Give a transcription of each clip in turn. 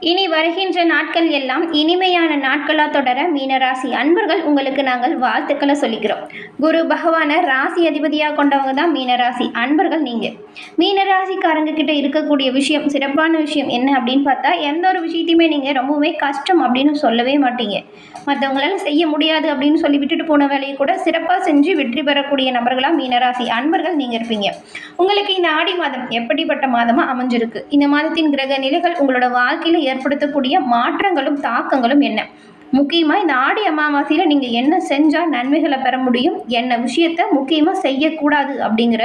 இனி வருகின்ற நாட்கள் எல்லாம் இனிமையான நாட்களாக தொடர மீனராசி அன்பர்கள் உங்களுக்கு நாங்கள் வாழ்த்துக்களை சொல்லிக்கிறோம். குரு பகவானை ராசி அதிபதியாக கொண்டவங்க தான் மீனராசி அன்பர்கள் நீங்கள் மீனராசிக்காரங்க கிட்ட இருக்கக்கூடிய விஷயம் சிறப்பான விஷயம் என்ன அப்படின்னு பார்த்தா எந்த ஒரு விஷயத்தையுமே நீங்கள் ரொம்பவுமே கஷ்டம் அப்படின்னு சொல்லவே மாட்டீங்க. மற்றவங்களால செய்ய முடியாது அப்படின்னு சொல்லி விட்டுட்டு போன வேலையை கூட சிறப்பாக செஞ்சு வெற்றி பெறக்கூடிய நபர்களாக மீனராசி அன்பர்கள் நீங்கள் இருப்பீங்க. உங்களுக்கு இந்த ஆடி மாதம் எப்படிப்பட்ட மாதமாக அமைஞ்சிருக்கு? இந்த மாதத்தின் கிரக நிலைகள் உங்களோட வாழ்க்கையில் ஏற்படுத்தக்கூடிய மாற்றங்களும் தாக்கங்களும் என்ன? முக்கியமாக இந்த ஆடி அமாவாசையில் நீங்கள் என்ன செஞ்சால் நன்மைகளை பெற முடியும்? என்ன விஷயத்த முக்கியமாக செய்யக்கூடாது? அப்படிங்கிற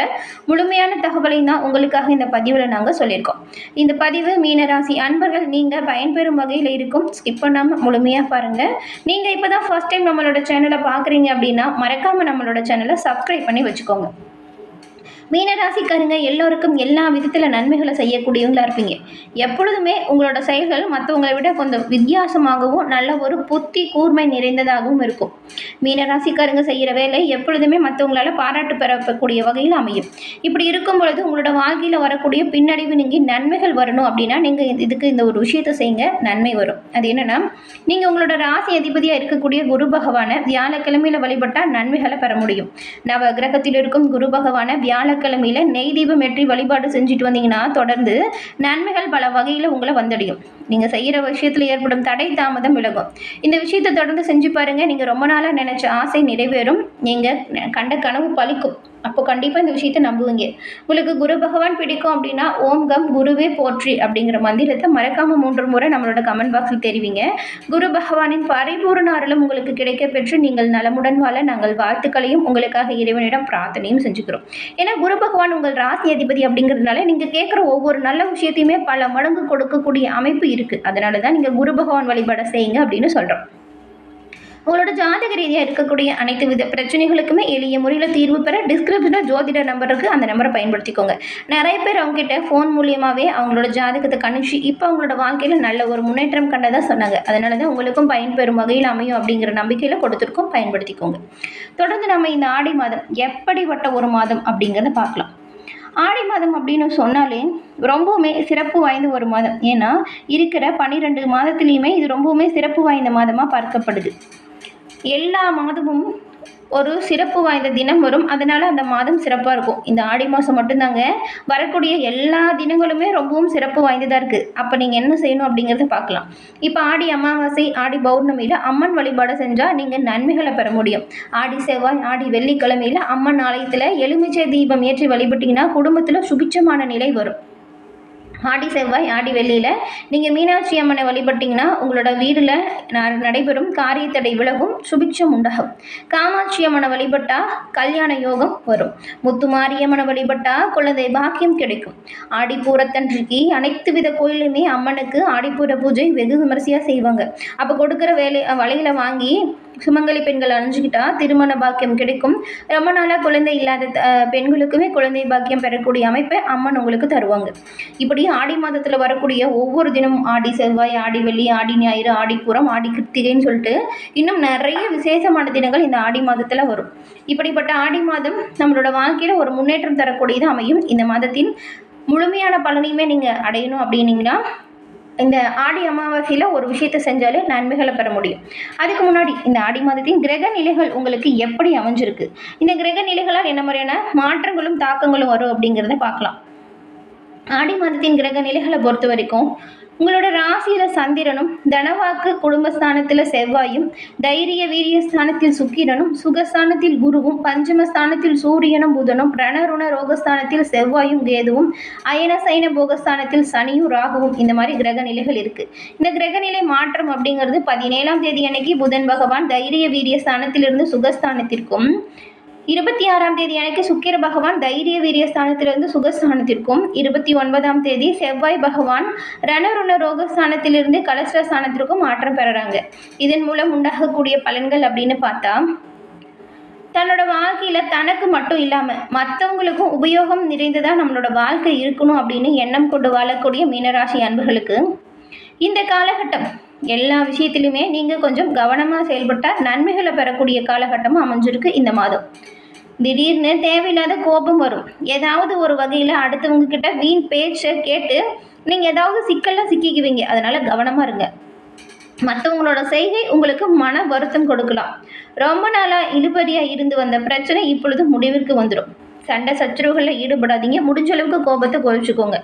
முழுமையான தகவலை தான் உங்களுக்காக இந்த பதிவில் நாங்கள் சொல்லியிருக்கோம். இந்த பதிவு மீனராசி அன்பர்கள் நீங்கள் பயன்பெறும் வகையில் இருக்கும். ஸ்கிப் பண்ணாமல் முழுமையாக பாருங்கள் நீங்கள் இப்போ தான் ஃபஸ்ட் டைம் நம்மளோட சேனலை பார்க்குறீங்க அப்படின்னா மறக்காமல் நம்மளோட சேனலை சப்ஸ்கிரைப் பண்ணி வச்சுக்கோங்க. மீனராசிக்காரங்க எல்லோருக்கும் எல்லா விதத்தில் நன்மைகளை செய்யக்கூடியவங்களா இருப்பீங்க. எப்பொழுதுமே உங்களோட செயல்கள் மற்றவங்களை விட கொஞ்சம் வித்தியாசமாகவும் நல்ல ஒரு புத்தி கூர்மை நிறைந்ததாகவும் இருக்கும். மீனராசிக்காரங்க செய்கிற வேலை எப்பொழுதுமே மற்றவங்களால பாராட்டு பெறக்கூடிய வகையில் அமையும். இப்படி இருக்கும் பொழுது உங்களோட வாழ்க்கையில் வரக்கூடிய பின்னடைவு நீங்கள் நன்மைகள் வரணும் அப்படின்னா நீங்கள் இதுக்கு இந்த ஒரு விஷயத்தை செய்யுங்க நன்மை வரும். அது என்னென்னா நீங்கள் உங்களோட ராசி அதிபதியாக இருக்கக்கூடிய குரு பகவானை வியாழக்கிழமையில் வழிபட்டால் நன்மைகளை பெற முடியும். நவ கிரகத்தில் இருக்கும் குரு பகவானை வியாழ வியாழக்கிழமையில நெய் தீபம் ஏற்றி வழிபாடு செஞ்சுட்டு வந்தீங்கன்னா தொடர்ந்து நன்மைகள் பல வகையில் உங்களை வந்தடையும். நீங்கள் செய்கிற விஷயத்தில் ஏற்படும் தடை தாமதம் விலகும். இந்த விஷயத்தை தொடர்ந்து செஞ்சு பாருங்கள் நீங்கள் ரொம்ப நாளாக நினச்ச ஆசை நிறைவேறும். நீங்கள் கண்ட கனவு பழிக்கும். அப்போ கண்டிப்பாக இந்த விஷயத்தை நம்புவீங்க. உங்களுக்கு குரு பகவான் பிடிக்கும் அப்படின்னா ஓம் கம் குருவே போற்றி அப்படிங்கிற மந்திரத்தை மறக்காமல் மூன்று முறை நம்மளோட கமெண்ட் பாக்ஸில் தெரிவிங்க. குரு பகவானின் பரிபூர்ண அருளும் உங்களுக்கு கிடைக்க பெற்று நீங்கள் நலமுடன் வாழ நாங்கள் வாழ்த்துக்களையும் உங்களுக்காக இறைவனிடம் பிரார்த்தனையும் செஞ்சுக்கிறோம். ஏன்னா குரு பகவான் உங்கள் ராசி அதிபதி அப்படிங்கிறதுனால நீங்கள் கேட்குற ஒவ்வொரு நல்ல விஷயத்தையுமே பல மடங்கு கொடுக்கக்கூடிய அமைப்பு இருக்குது அதனால தான் நீங்கள் குரு பகவான் வழிபாட செய்யுங்க அப்படின்னு சொல்கிறோம் உங்களோட ஜாதக ரீதியாக இருக்கக்கூடிய அனைத்து வித பிரச்சனைகளுக்குமே எளிய முறையில் தீர்வு பெற டிஸ்கிரிப்ஷனில் ஜோதிட நம்பர் இருக்குது அந்த நம்பரை பயன்படுத்திக்கோங்க. நிறைய பேர் அவங்ககிட்ட ஃபோன் மூலியமாகவே அவங்களோட ஜாதகத்தை கணிச்சு இப்போ அவங்களோட வாழ்க்கையில் நல்ல ஒரு முன்னேற்றம் கண்டதாக சொன்னாங்க. அதனால தான் உங்களுக்கும் பயன்பெறும் வகையில் அமையும் அப்படிங்கிற நம்பிக்கையில் கொடுத்துருக்கோம். பயன்படுத்திக்கோங்க. தொடர்ந்து நம்ம இந்த ஆடி மாதம் எப்படிப்பட்ட ஒரு மாதம் அப்படிங்கிறத பார்க்கலாம். ஆடி மாதம் அப்படின்னு சொன்னாலே ரொம்பவுமே சிறப்பு வாய்ந்த ஒரு மாதம். ஏன்னா இருக்கிற பன்னிரெண்டு மாதத்துலேயுமே இது ரொம்பவுமே சிறப்பு வாய்ந்த மாதமாக பார்க்கப்படுது. எல்லா மாதமும் ஒரு சிறப்பு வாய்ந்த தினம் வரும். அதனால் அந்த மாதம் சிறப்பாக இருக்கும். இந்த ஆடி மாதம் மட்டும்தாங்க. வரக்கூடிய எல்லா தினங்களுமே ரொம்பவும் சிறப்பு வாய்ந்ததாக இருக்குது அப்போ நீங்கள் என்ன செய்யணும் அப்படிங்கிறத பார்க்கலாம் இப்போ ஆடி அமாவாசை ஆடி பௌர்ணமியில் அம்மன் வழிபாடு செஞ்சால் நீங்கள் நன்மைகளை பெற முடியும். ஆடி செவ்வாய் ஆடி வெள்ளிக்கிழமையில் அம்மன் ஆலயத்தில் எலுமிச்சை தீபம் ஏற்றி வழிபட்டிங்கன்னா குடும்பத்தில் சுபிச்சமான நிலை வரும். ஆடி செவ்வாய் ஆடி வெள்ளியில் நீங்கள் மீனாட்சி அம்மனை வழிபட்டிங்கன்னா உங்களோட வீடில் நடைபெறும் காரியத்தடை விலகும் சுபிக்ஷம் உண்டாகும். காமாட்சி அம்மனை வழிபட்டால் கல்யாண யோகம் வரும். முத்துமாரியம்மனை வழிபட்டால் குழந்தை பாக்கியம் கிடைக்கும். ஆடிப்பூரத்தன்றைக்கு அனைத்து வித கோயிலுமே அம்மனுக்கு ஆடிப்பூர பூஜை வெகு விமரிசையாக செய்வாங்க. அப்போ கொடுக்குற வேலை வலையில் வாங்கி சுமங்கலி பெண்கள் அணிஞ்சுக்கிட்டா திருமண பாக்கியம் கிடைக்கும். ரொம்ப நாளாக குழந்தை இல்லாத பெண்களுக்குமே குழந்தை பாக்கியம் பெறக்கூடிய அமைப்பை அம்மன் உங்களுக்கு தருவாங்க. இப்படி ஆடி மாதத்தில் வரக்கூடிய ஒவ்வொரு தினமும் ஆடி செவ்வாய் ஆடி வெள்ளி ஆடி ஞாயிறு ஆடிப்புறம் ஆடி கிருத்திகைன்னு சொல்லிட்டு இன்னும் நிறைய விசேஷமான தினங்கள் இந்த ஆடி மாதத்தில் வரும். இப்படிப்பட்ட ஆடி மாதம் நம்மளோட வாழ்க்கையில் ஒரு முன்னேற்றம் தரக்கூடியது அமையும். இந்த மாதத்தின் முழுமையான பலனையுமே நீங்கள் அடையணும் அப்படின்னீங்கன்னா இந்த ஆடி அமாவாசையில் ஒரு விஷயத்தை செஞ்சாலே நன்மைகளை பெற முடியும். அதுக்கு முன்னாடி இந்த ஆடி மாதத்தின் கிரக நிலைகள் உங்களுக்கு எப்படி அமைஞ்சிருக்கு? இந்த கிரக நிலைகளால் என்ன மாதிரியான மாற்றங்களும் தாக்கங்களும் வரும் அப்படிங்கிறத பார்க்கலாம். ஆடி மாதத்தின் கிரக நிலைகளை பொறுத்த வரைக்கும் உங்களோட ராசியில் சந்திரனும் தனவாக்கு குடும்பஸ்தானத்தில் செவ்வாயும் தைரிய வீரிய ஸ்தானத்தில் சுக்கிரனும் சுகஸ்தானத்தில் குருவும் பஞ்சமஸ்தானத்தில் சூரியனும் புதனும் பிரணருண ரோகஸ்தானத்தில் செவ்வாயும் கேதுவும் அயன சைன போகஸ்தானத்தில் சனியும் ராகுவும் இந்த மாதிரி கிரக நிலைகள் இருக்குது இந்த கிரகநிலை மாற்றம் அப்படிங்கிறது பதினேழாம் தேதி அன்னைக்கு புதன் பகவான் தைரிய வீரிய ஸ்தானத்திலிருந்து சுகஸ்தானத்திற்கும் இருபத்தி ஆறாம் தேதி அன்னைக்கு சுக்கிர பகவான் தைரிய வீரியஸ்தானத்திலிருந்து சுகஸ்தானத்திற்கும் இருபத்தி ஒன்பதாம் தேதி செவ்வாய் பகவான் ரணருண ரோகஸ்தானத்திலிருந்து கலசரஸ்தானத்திற்கும் மாற்றம் பெறுறாங்க இதன் மூலம் உண்டாகக்கூடிய பலன்கள் அப்படின்னு பார்த்தா தன்னோட வாழ்க்கையில் தனக்கு மட்டும் இல்லாமல் மற்றவங்களுக்கும் உபயோகம் நிறைந்ததாக நம்மளோட வாழ்க்கை இருக்கணும் அப்படின்னு எண்ணம் கொண்டு வாழக்கூடிய மீனராசி அன்புகளுக்கு இந்த காலகட்டம் எல்லா விஷயத்திலுமே நீங்கள் கொஞ்சம் கவனமாக செயல்பட்டால் நன்மைகளை பெறக்கூடிய காலகட்டமாக அமைஞ்சிருக்கு இந்த மாதம். திடீர்னு தேவையில்லாத கோபம் வரும். ஏதாவது ஒரு வகையில் அடுத்தவங்க கிட்ட வீண் பேச்சை கேட்டு நீங்கள் ஏதாவது சிக்கலில் சிக்கிக்குவீங்க. அதனால் கவனமாக இருங்க. மற்றவங்களோட செய்கை உங்களுக்கு மன வருத்தம் கொடுக்கலாம். ரொம்ப நாளாக இழுபறியாக இருந்து வந்த பிரச்சனை இப்பொழுது முடிவிற்கு வந்துடும் சண்டை சச்சரவுகளில் ஈடுபடாதீங்க. முடிஞ்ச அளவுக்கு கோபத்தை குறைச்சிக்கோங்க.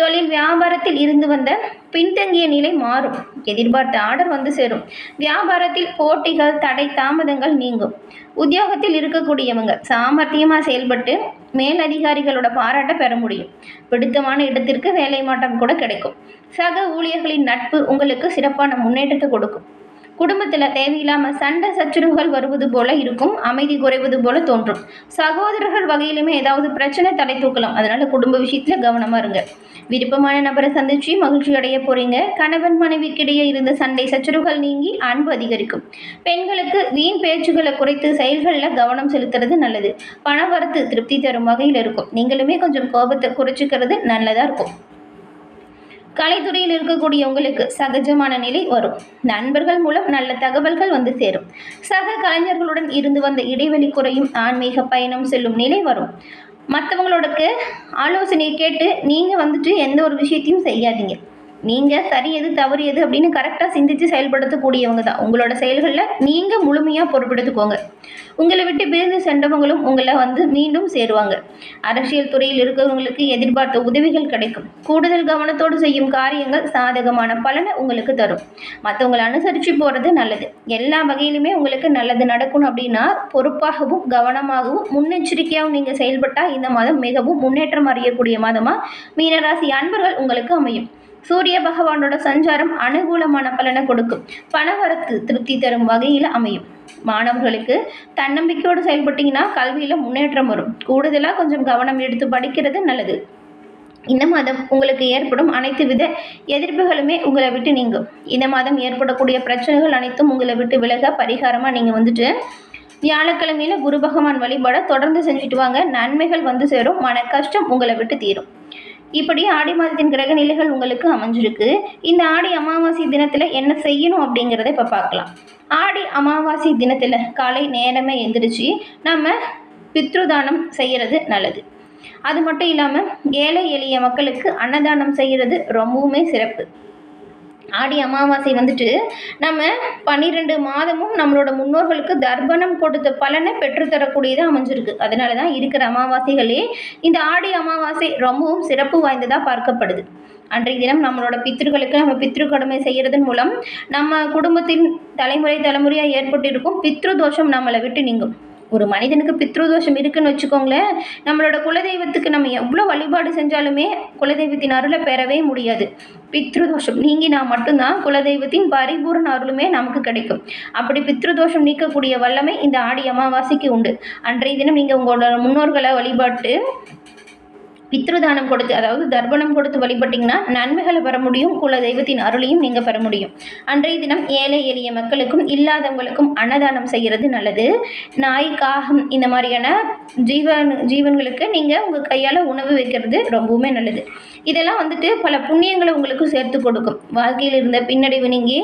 தொழில் வியாபாரத்தில் இருந்து வந்த பின்தங்கிய நிலை மாறும். எதிர்பார்த்த ஆர்டர் வந்து சேரும். வியாபாரத்தில் போட்டிகள் தடை தாமதங்கள் நீங்கும். உத்தியோகத்தில் இருக்கக்கூடியவங்க சாமர்த்தியமாக செயல்பட்டு மேலதிகாரிகளோட பாராட்ட பெற முடியும். பிடித்தமான இடத்திற்கு வேலை மாற்றம் கூட கிடைக்கும். சக ஊழியர்களின் நட்பு உங்களுக்கு சிறப்பான முன்னேற்றத்தை கொடுக்கும். குடும்பத்தில் தேவையில்லாமல் சண்டை சச்சரவுகள் வருவது போல இருக்கும். அமைதி குறைவது போல தோன்றும். சகோதரர்கள் வகையிலுமே ஏதாவது பிரச்சனை தடை தூக்கலாம். அதனால் குடும்ப விஷயத்தில் கவனமாக இருங்க. விருப்பமான நபரை சந்திச்சு மகிழ்ச்சி அடைய போறீங்க. கணவன் மனைவிக்கிடையே இருந்த சண்டை சச்சரவுகள் நீங்கி அன்பு அதிகரிக்கும். பெண்களுக்கு வீண் பேச்சுகளை குறைத்து செயல்களில் கவனம் செலுத்துறது நல்லது. பணவரத்து திருப்தி தரும் வகையில் இருக்கும். நீங்களுமே கொஞ்சம் கோபத்தை குறைச்சிக்கிறது நல்லதாக இருக்கும். கலைத்துறையில் இருக்கக்கூடிய உங்களுக்கு சகஜமான நிலை வரும். நண்பர்கள் மூலம் நல்ல தகவல்கள் வந்து சேரும். சக கலைஞர்களுடன் இருந்து வந்த இடைவெளி குறையும் ஆன்மீக பயணம் செல்லும் நிலை வரும். மற்றவங்களோடக்கு ஆலோசனையை கேட்டு நீங்கள் வந்துட்டு எந்த ஒரு விஷயத்தையும் செய்யாதீங்க. நீங்கள் சரி எது தவறு எது அப்படின்னு கரெக்டாக சிந்தித்து செயல்படுத்தக்கூடியவங்க தான். உங்களோட செயல்களில் நீங்கள் முழுமையாக பொறுப்பெடுத்துக்கோங்க. உங்களை விட்டு பிரிந்து சென்றவங்களும் உங்களை வந்து மீண்டும் சேருவாங்க. அரசியல் துறையில் இருக்கிறவங்களுக்கு எதிர்பார்த்த உதவிகள் கிடைக்கும். கூடுதல் கவனத்தோடு செய்யும் காரியங்கள் சாதகமான பலனை உங்களுக்கு தரும். மற்றவங்களை அனுசரித்து போகிறது நல்லது. எல்லா வகையிலுமே உங்களுக்கு நல்லது நடக்கணும் அப்படின்னா பொறுப்பாகவும் கவனமாகவும் முன்னெச்சரிக்கையாகவும் நீங்கள் செயல்பட்டால் இந்த மாதம் மிகவும் முன்னேற்றம் அறியக்கூடிய மாதமாக மீனராசி அன்பர்கள் உங்களுக்கு அமையும். சூரிய பகவானோட சஞ்சாரம் அனுகூலமான பலனை கொடுக்கும். பணவரத்து திருப்தி தரும் வகையில் அமையும். மாணவர்களுக்கு தன்னம்பிக்கையோடு செயல்பட்டீங்கன்னா கல்வியில் முன்னேற்றம் வரும். கூடுதலாக கொஞ்சம் கவனம் எடுத்து படிக்கிறது நல்லது. இந்த மாதம் உங்களுக்கு ஏற்படும் அனைத்து வித எதிர்ப்புகளுமே உங்களை விட்டு நீங்கும். இந்த மாதம் ஏற்படக்கூடிய பிரச்சனைகள் அனைத்தும் உங்களை விட்டு விலக பரிகாரமாக நீங்கள் வந்துட்டு வியாழக்கிழமையில குரு பகவான் வழிபாட தொடர்ந்து செஞ்சுட்டு வாங்க. நன்மைகள் வந்து சேரும். மன கஷ்டம் உங்களை விட்டு தீரும். இப்படி ஆடி மாதத்தின் கிரக நிலைகள் உங்களுக்கு அமைஞ்சிருக்கு. இந்த ஆடி அமாவாசை தினத்தில் என்ன செய்யணும் அப்படிங்கிறத இப்போ பார்க்கலாம். ஆடி அமாவாசை தினத்தில் காலை நேரமே எந்திரிச்சு நம்ம பித்ருதானம் செய்கிறது நல்லது. அது மட்டும் இல்லாமல் ஏழை எளிய மக்களுக்கு அன்னதானம் செய்கிறது ரொம்பவுமே சிறப்பு. ஆடி அமாவாசை வந்துட்டு நம்ம பன்னிரெண்டு மாதமும் நம்மளோட முன்னோர்களுக்கு தர்ப்பணம் கொடுத்த பலனை பெற்றுத்தரக்கூடியதாக அமைஞ்சிருக்கு. அதனால தான் இருக்கிற அமாவாசைகளே இந்த ஆடி அமாவாசை ரொம்பவும் சிறப்பு வாய்ந்ததாக பார்க்கப்படுது. அன்றைய தினம் நம்மளோட பித்திருக்களுக்கு நம்ம பித்ரு கடமை செய்கிறதன் மூலம் நம்ம குடும்பத்தின் தலைமுறை தலைமுறையாக ஏற்பட்டிருக்கும் பித்ரு தோஷம் நம்மளை விட்டு நீங்கும். ஒரு மனிதனுக்கு பித்ருதோஷம் இருக்குன்னு வச்சுக்கோங்களேன் நம்மளோட குலதெய்வத்துக்கு நம்ம எவ்வளோ வழிபாடு செஞ்சாலுமே குலதெய்வத்தின் அருளை பெறவே முடியாது. பித்ருதோஷம் நீங்கினா மட்டும்தான் குலதெய்வத்தின் பரிபூரண அருளுமே நமக்கு கிடைக்கும். அப்படி பித்ருதோஷம் நீக்கக்கூடிய வல்லமை இந்த ஆடி அமாவாசைக்கு உண்டு. அன்றைய தினம் நீங்கள் உங்களோட முன்னோர்களை வழிபாட்டு பித்ருதானம் கொடுத்து அதாவது தர்ப்பணம் கொடுத்து வழிபட்டிங்கன்னா நன்மைகளை பெற முடியும் குல தெய்வத்தின் அருளையும் நீங்கள் பெற முடியும். அன்றைய தினம் ஏழை எளிய மக்களுக்கும் இல்லாதவங்களுக்கும் அன்னதானம் செய்கிறது நல்லது. நாய் காகம் இந்த மாதிரியான ஜீவன் ஜீவன்களுக்கு நீங்கள் உங்கள் கையால் உணவு வைக்கிறது ரொம்பவுமே நல்லது. இதெல்லாம் வந்துட்டு பல புண்ணியங்களை உங்களுக்கு சேர்த்து கொடுக்கும். வாழ்க்கையில் இருந்த பின்னடைவு நீங்கி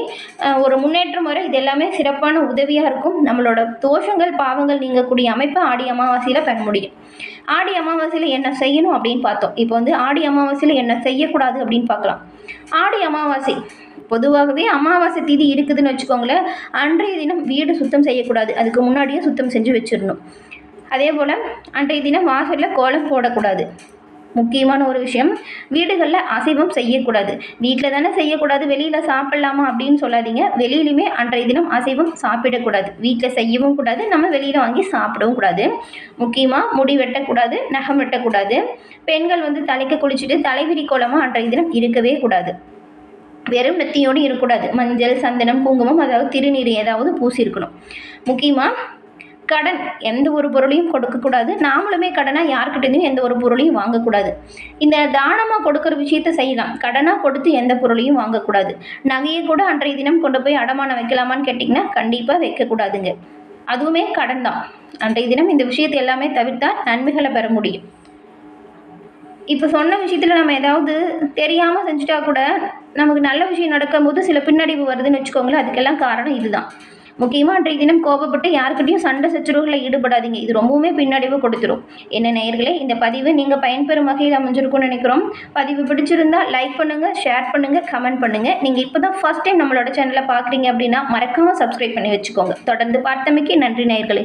ஒரு முன்னேற்றம் வர இது எல்லாமே சிறப்பான உதவியாக இருக்கும். நம்மளோட தோஷங்கள் பாவங்கள் நீங்கக்கூடிய அமைப்பை ஆடி அமாவாசையில் பெற முடியும். ஆடி அமாவாசையில் என்ன செய்யணும் அப்படின்னு பார்த்தோம். இப்போ வந்து ஆடி அமாவாசையில் என்ன செய்யக்கூடாது அப்படின்னு பார்க்கலாம். ஆடி அமாவாசை. பொதுவாகவே அமாவாசை தீதி இருக்குதுன்னு வச்சுக்கோங்களேன். அன்றைய தினம் வீடு சுத்தம் செய்யக்கூடாது. அதுக்கு முன்னாடியே சுத்தம் செஞ்சு வச்சிடணும். அதே போல் அன்றைய தினம் வாசலில் கோலம் போடக்கூடாது. முக்கியமான ஒரு விஷயம். வீடுகளில் அசைவம் செய்யக்கூடாது. வீட்டில் தானே செய்யக்கூடாது. வெளியில் சாப்பிட்லாமா அப்படின்னு சொல்லாதீங்க. வெளியிலுமே அன்றைய தினம் அசைவம் சாப்பிடக்கூடாது. வீட்டில் செய்யவும் கூடாது. நம்ம வெளியில் வாங்கி சாப்பிடவும் கூடாது. முக்கியமாக முடி வெட்டக்கூடாது நகம் வெட்டக்கூடாது. பெண்கள் வந்து தலைக்கு குளிச்சுட்டு தலைவிரி கோலமாக அன்றைய தினம் இருக்கவே கூடாது. வெறும் நெத்தியோடு இருக்கக்கூடாது. மஞ்சள் சந்தனம் குங்குமம் அதாவது திருநீர் ஏதாவது பூசியிருக்கணும். முக்கியமாக கடன் எந்த ஒரு பொருளையும் கொடுக்கக்கூடாது நாமளுமே கடனாக யார்கிட்டேயும் எந்த ஒரு பொருளையும் வாங்கக்கூடாது இந்த தானமாக கொடுக்குற விஷயத்த செய்யலாம். கடனாக கொடுத்து எந்த பொருளையும் வாங்கக்கூடாது நகையை கூட அன்றைய தினம் கொண்டு போய் அடமானம் வைக்கலாமான்னு கேட்டிங்கன்னா கண்டிப்பாக வைக்கக்கூடாதுங்க அதுவுமே கடன் தான். அன்றைய தினம் இந்த விஷயத்தை எல்லாமே தவிர்த்தால் நன்மைகளை பெற முடியும். இப்போ சொன்ன விஷயத்தில் நம்ம ஏதாவது தெரியாமல் செஞ்சுட்டா கூட நமக்கு நல்ல விஷயம் நடக்கும்போது சில பின்னடைவு வருதுன்னு வச்சுக்கோங்களேன். அதுக்கெல்லாம் காரணம் இதுதான். முக்கியமாக அன்றைய தினம் கோபப்பட்டு யாருக்கிட்டையும் சண்டை சச்சரவுகளில் ஈடுபடாதீங்க. இது ரொம்பவுமே பின்னடைவு கொடுத்துரும். என்ன நேயர்களே இந்த பதிவு நீங்கள் பயன்பெறும் வகையில் அமைஞ்சிருக்கும்னு நினைக்கிறோம். பதிவு பிடிச்சிருந்தா லைக் பண்ணுங்கள் ஷேர் பண்ணுங்கள் கமெண்ட் பண்ணுங்கள் நீங்கள் இப்போ தான் ஃபஸ்ட் டைம் நம்மளோட சேனலை பார்க்குறீங்க அப்படின்னா மறக்காமல் சப்ஸ்கிரைப் பண்ணி வச்சுக்கோங்க. தொடர்ந்து பார்த்தமைக்கு நன்றி நேயர்களே.